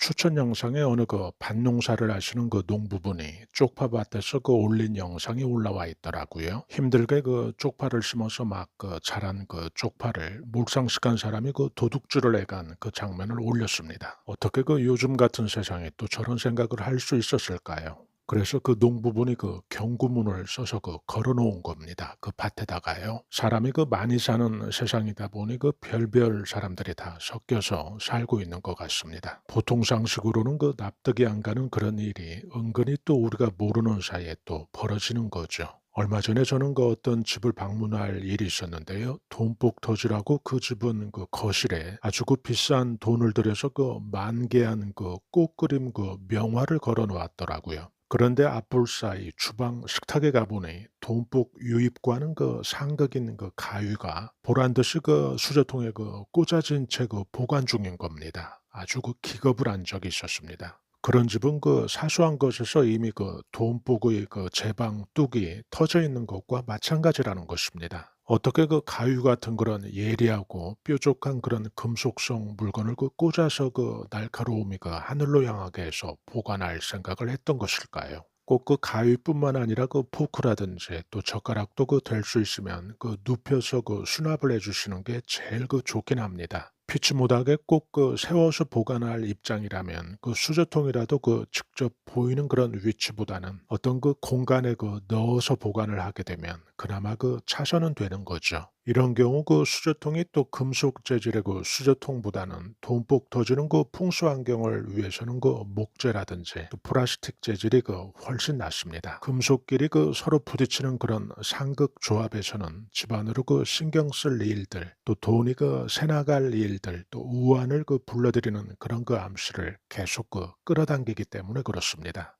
추천 영상에 어느 그 밭농사를 하시는 그 농부분이 쪽파밭에서 그 올린 영상이 올라와 있더라고요. 힘들게 그 쪽파를 심어서 막 그 자란 그 쪽파를 몰상식한 사람이 그 도둑질을 해간 그 장면을 올렸습니다. 어떻게 그 요즘 같은 세상에 또 저런 생각을 할 수 있었을까요? 그래서 그 농부분이 그 경고문을 써서 그 걸어 놓은 겁니다. 그 밭에다가요. 사람이 그 많이 사는 세상이다 보니 그 별별 사람들이 다 섞여서 살고 있는 것 같습니다. 보통 상식으로는 그 납득이 안 가는 그런 일이 은근히 또 우리가 모르는 사이에 또 벌어지는 거죠. 얼마 전에 저는 그 어떤 집을 방문할 일이 있었는데요. 돈복 터지라고 그 집은 그 거실에 아주 그 비싼 돈을 들여서 그 만개한 그 꽃그림 그 명화를 걸어 놓았더라고요. 그런데 앞볼 사이 주방 식탁에 가보니 돈복 유입과는 그 상극인 그 가위가 보란 듯이 그 수저통에 그 꽂아진 채 그 보관 중인 겁니다. 아주 그 기겁을 한 적이 있었습니다. 그런 집은 그 사소한 것에서 이미 그 돈복의 그 제방 뚝이 터져 있는 것과 마찬가지라는 것입니다. 어떻게 그 가위 같은 그런 예리하고 뾰족한 그런 금속성 물건을 그 꽂아서 그 날카로움이 그 하늘로 향하게 해서 보관할 생각을 했던 것일까요? 꼭 그 가위뿐만 아니라 그 포크라든지 또 젓가락도 그 될 수 있으면 그 눕혀서 그 수납을 해주시는 게 제일 그 좋긴 합니다. 피치 못하게 꼭 그 세워서 보관할 입장이라면 그 수저통이라도 그 직접 보이는 그런 위치보다는 어떤 그 공간에 그 넣어서 보관을 하게 되면 그나마 그 차선은 되는 거죠. 이런 경우 그 수저통이 또 금속 재질의 그 수저통보다는 돈복 터지는 그 풍수 환경을 위해서는 그 목재라든지 또 플라스틱 재질이 그 훨씬 낫습니다. 금속끼리 그 서로 부딪히는 그런 상극 조합에서는 집안으로 그 신경 쓸 일들 또 돈이 그 새나갈 일들 또 우환을 그 불러들이는 그런 그 암시를 계속 그 끌어당기기 때문에 그렇습니다.